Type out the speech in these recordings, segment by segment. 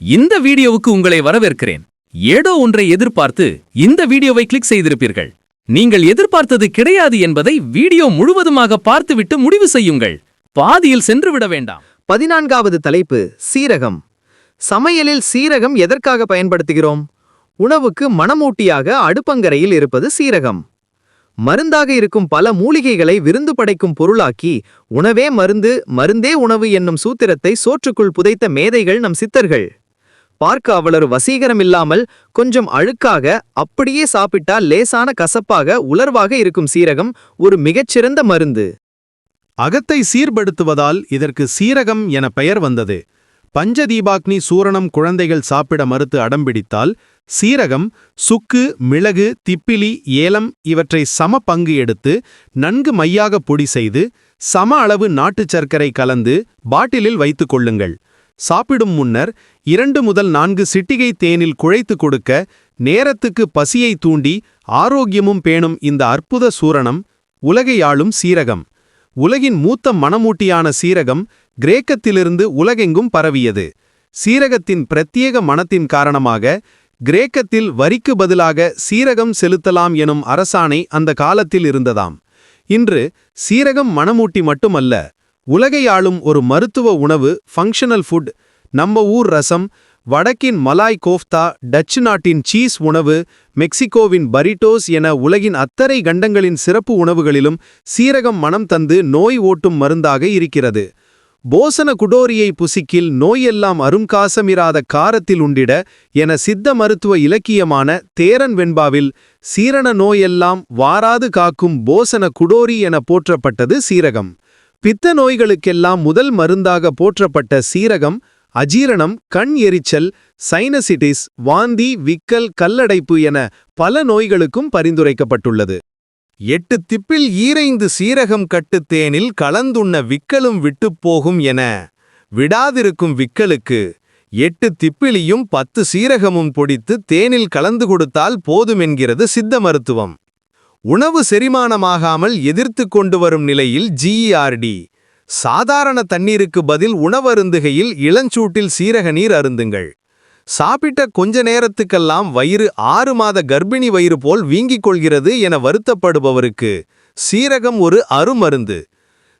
இந்த வீடியோவுக்கு உங்களை வரவேற்கிறேன். ஏதோ ஒன்றை எதிர்பார்த்து இந்த வீடியோவை கிளிக் செய்திருப்பீர்கள். நீங்கள் எதிர்பார்த்தது கிடையாது என்பதை வீடியோ முழுவதுமாக பார்த்துவிட்டு முடிவு செய்யுங்கள். பாதியில் சென்று விட வேண்டாம். பதினான்காவது தலைப்பு சீரகம். சமையலில் சீரகம் எதற்காக பயன்படுத்துகிறோம்? உணவுக்கு மணமூட்டியாக அடுப்பங்கரையில் இருப்பது சீரகம். மருந்தாக இருக்கும் பல மூலிகைகளை விருந்து படைக்கும் பொருளாக்கி உணவே மருந்து மருந்தே உணவு என்னும் சூத்திரத்தை சோற்றுக்குள் புதைத்த மேதைகள் நம் சித்தர்கள். பார்க்க அவ்வளவு வசீகரம் இல்லாமல் கொஞ்சம் அழுக்காக அப்படியே சாப்பிட்டால் லேசான கசப்பாக உலர்வாக இருக்கும் சீரகம் ஒரு மிகச்சிறந்த மருந்து. அகத்தை சீர்படுத்துவதால் இதற்கு சீரகம் என பெயர் வந்தது. பஞ்சதீபாக்னி சூரணம் குழந்தைகள் சாப்பிட மறுத்து அடம்பிடித்தால் சீரகம் சுக்கு மிளகு திப்பிலி ஏலம் இவற்றை சம பங்கு எடுத்து நன்கு மையாக பொடி செய்து சம அளவு நாட்டுச் சர்க்கரை கலந்து பாட்டிலில் வைத்துக் கொள்ளுங்கள். சாப்பிடும் முன்னர் இரண்டு முதல் நான்கு சிட்டிகை தேனில் குழைத்து கொடுக்க நேரத்துக்கு பசியை தூண்டி ஆரோக்கியமும் பேணும் இந்த அற்புத சூரணம் உலகை ஆளும் சீரகம். உலகின் மூத்த மணமூட்டியான சீரகம் கிரேக்கத்திலிருந்து உலகெங்கும் பரவியது. சீரகத்தின் பிரத்யேக மனத்தின் காரணமாக கிரேக்கத்தில் வரிக்கு பதிலாக சீரகம் செலுத்தலாம் எனும் அரசாணை அந்த காலத்தில் இருந்ததாம். இன்று சீரகம் மணமூட்டி மட்டுமல்ல உலகை ஆளும் ஒரு மருத்துவ உணவு ஃபங்க்ஷனல் ஃபுட் நம்ம ஊர் ரசம் வடக்கின் மலாய் கோஃப்தா டச்சு நாட்டின் சீஸ் உணவு மெக்சிகோவின் பரிட்டோஸ் என உலகின் அத்தரை கண்டங்களின் சிறப்பு உணவுகளிலும் சீரகம் மனம் தந்து நோய் ஓட்டும் மருந்தாக இருக்கிறது. போசன குடோரியை புசிக்கில் நோயெல்லாம் அருங்காசமிராத காரத்தில் உண்டிட என சித்த மருத்துவ இலக்கியமான தேரன் வெண்பாவில் சீரண நோயெல்லாம் வாராது காக்கும் போசன குடோரி என போற்றப்பட்டது சீரகம். பித்த நோய்களுக்கெல்லாம் முதல் மருந்தாக போற்றப்பட்ட சீரகம் அஜீரணம் கண் எரிச்சல் சைனசிட்டிஸ் வாந்தி விக்கல் கல்லடைப்பு என பல நோய்களுக்கும் பரிந்துரைக்கப்பட்டுள்ளது. எட்டு திப்பில் ஈரைந்து சீரகம் கட்டு தேனில் கலந்துண்ண விக்கலும் விட்டுப் போகும் என விடாதிருக்கும் விக்கலுக்கு எட்டு திப்பிலியும் பத்து சீரகமும் பொடித்து தேனில் கலந்து கொடுத்தால் போதுமென்கிறது சித்த மருத்துவம். உணவு செரிமானமாகாமல் எதிர்த்து கொண்டு வரும் நிலையில் ஜிஇஆர்டி சாதாரண தண்ணீருக்கு பதில் உணவருந்துகையில் இளஞ்சூட்டில் சீரக நீர் அருந்துங்கள். சாப்பிட்ட கொஞ்ச நேரத்துக்கெல்லாம் வயிறு ஆறு மாத கர்ப்பிணி வயிறு போல் வீங்கிக் கொள்கிறது என வருத்தப்படுபவருக்கு சீரகம் ஒரு அருமருந்து.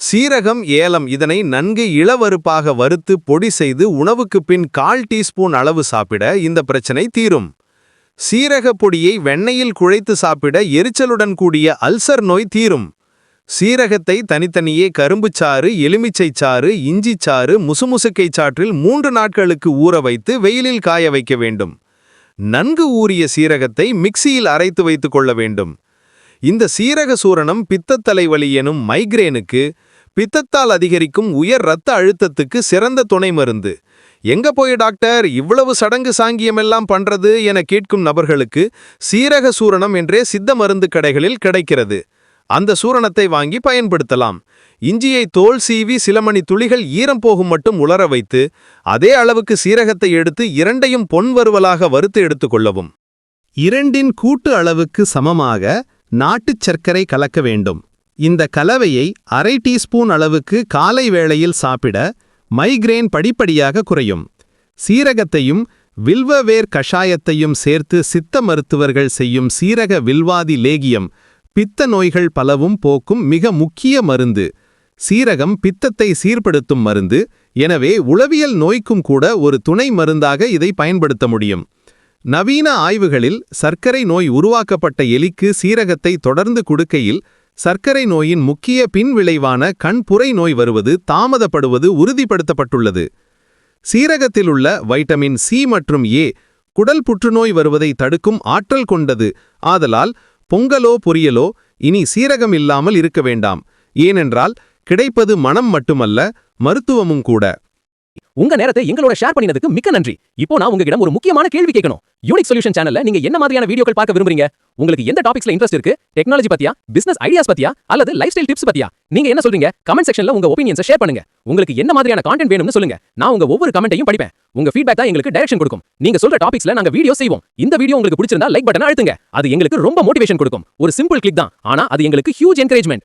சீரகம் ஏலம் இதனை நன்கு இளவறுப்பாக வறுத்து பொடி செய்து உணவுக்கு பின் கால் டீஸ்பூன் அளவு சாப்பிட இந்த பிரச்சனை தீரும். சீரக பொடியை வெண்ணெயில் குழைத்து சாப்பிட எரிச்சலுடன் கூடிய அல்சர் நோய் தீரும். சீரகத்தை தனித்தனியே கரும்புச்சாறு எலுமிச்சைச்சாறு இஞ்சிச்சாறு முசுமுசுக்கைச் சாற்றில் மூன்று நாட்களுக்கு ஊற வைத்து வெயிலில் காய வைக்க வேண்டும். நன்கு ஊறிய சீரகத்தை மிக்சியில் அரைத்து வைத்துக் கொள்ள வேண்டும். இந்த சீரக சூரணம் பித்தத்தலைவலி எனும் மைக்ரேனுக்கு பித்தத்தால் அதிகரிக்கும் உயர் இரத்த அழுத்தத்துக்கு சிறந்த துணை மருந்து. எங்க போய் டாக்டர்? இவ்வளவு சடங்கு சாங்கியமெல்லாம் பண்றது என கேட்கும் நபர்களுக்கு சீரக சூரணம் என்றே சித்த மருந்து கடைகளில் கிடைக்கிறது. அந்த சூரணத்தை வாங்கி பயன்படுத்தலாம். இஞ்சியை தோல் சீவி சில மணி துளிகள் ஈரம் போகும் மட்டும் உலர வைத்து அதே அளவுக்கு சீரகத்தை எடுத்து இரண்டையும் பொன் வருவலாக வறுத்து எடுத்துக்கொள்ளவும் இரண்டின் கூட்டு அளவுக்கு சமமாக நாட்டுச் சர்க்கரை கலக்க வேண்டும். இந்த கலவையை அரை டீஸ்பூன் அளவுக்கு காலை வேளையில் சாப்பிட மைக்ரேன் படிப்படியாக குறையும். சீரகத்தையும் வில்வவேர் கஷாயத்தையும் சேர்த்து சித்த மருத்துவர்கள் செய்யும் சீரக வில்வாதி லேகியம் பித்த நோய்கள் பலவும் போக்கும் மிக முக்கிய மருந்து. சீரகம் பித்தத்தை சீர்படுத்தும் மருந்து எனவே உளவியல் நோய்க்கும் கூட ஒரு துணை மருந்தாக இதை பயன்படுத்த முடியும். நவீன ஆய்வுகளில் சர்க்கரை நோய் உருவாக்கப்பட்ட எலிக்கு சீரகத்தை தொடர்ந்து கொடுக்கையில் சர்க்கரை நோயின் முக்கிய பின்விளைவான கண்புரை நோய் வருவது தாமதப்படுவது உறுதிப்படுத்தப்பட்டுள்ளது. சீரகத்திலுள்ள வைட்டமின் சி மற்றும் ஏ குடல் புற்றுநோய் வருவதை தடுக்கும் ஆற்றல் கொண்டது. ஆதலால் பொங்கலோ பொரியலோ இனி சீரகம் இல்லாமல் இருக்க வேண்டாம். ஏனென்றால் கிடைப்பது மனம் மட்டுமல்ல மருத்துவமும் கூட. உங்க நேரத்தை எங்களோட ஷேர் பண்ணினதுக்கு மிக்க நன்றி. இப்போ நான் உங்ககிட்ட ஒரு முக்கியமான கேள்வி கேட்கணும். யூனிக் சொல்யூஷன் சேனல்ல நீங்க என்ன மாதிரியான வீடியோக்கள் பார்க்க விரும்புறீங்க? உங்களுக்கு எந்த டாபிக்ஸ்ல இன்ட்ரெஸ்ட் இருக்கு? டெக்னாலஜி பத்தியா? பிசினஸ் ஐடியாஸ் பத்தியா? அல்லது லைஃப் ஸ்டைல் டிப்ஸ் பத்தியா? நீங்க என்ன சொல்றீங்க? கமெண்ட் செக்ஷன்ல உங்க ஒப்பீனியன்ஸ் ஷேர் பண்ணுங்க. உங்களுக்கு என்ன மாதிரியான கான்டென்ட் வேணும்னு சொல்லுங்க. நான் உங்க ஒவ்வொரு கமெண்ட்டையும் படிப்பேன். உங்க ஃபீட்பேக் தான் எங்களுக்கு டைரக்ஷன் கொடுக்கும். நீங்க சொல்ற டாபிக்ஸ்ல நாங்க வீடியோ செய்வோம். இந்த வீடியோ உங்களுக்கு பிடிச்சிருந்தா லைக் பட்டன் அழுத்துங்க. அது எங்களுக்கு ரொம்ப மோட்டிவேஷன் கொடுக்கும். ஒரு சிம்பிள் கிளிக் தான். ஆனா அது எங்களுக்கு ஹியூஜ் என்கரேஜ்மெண்ட்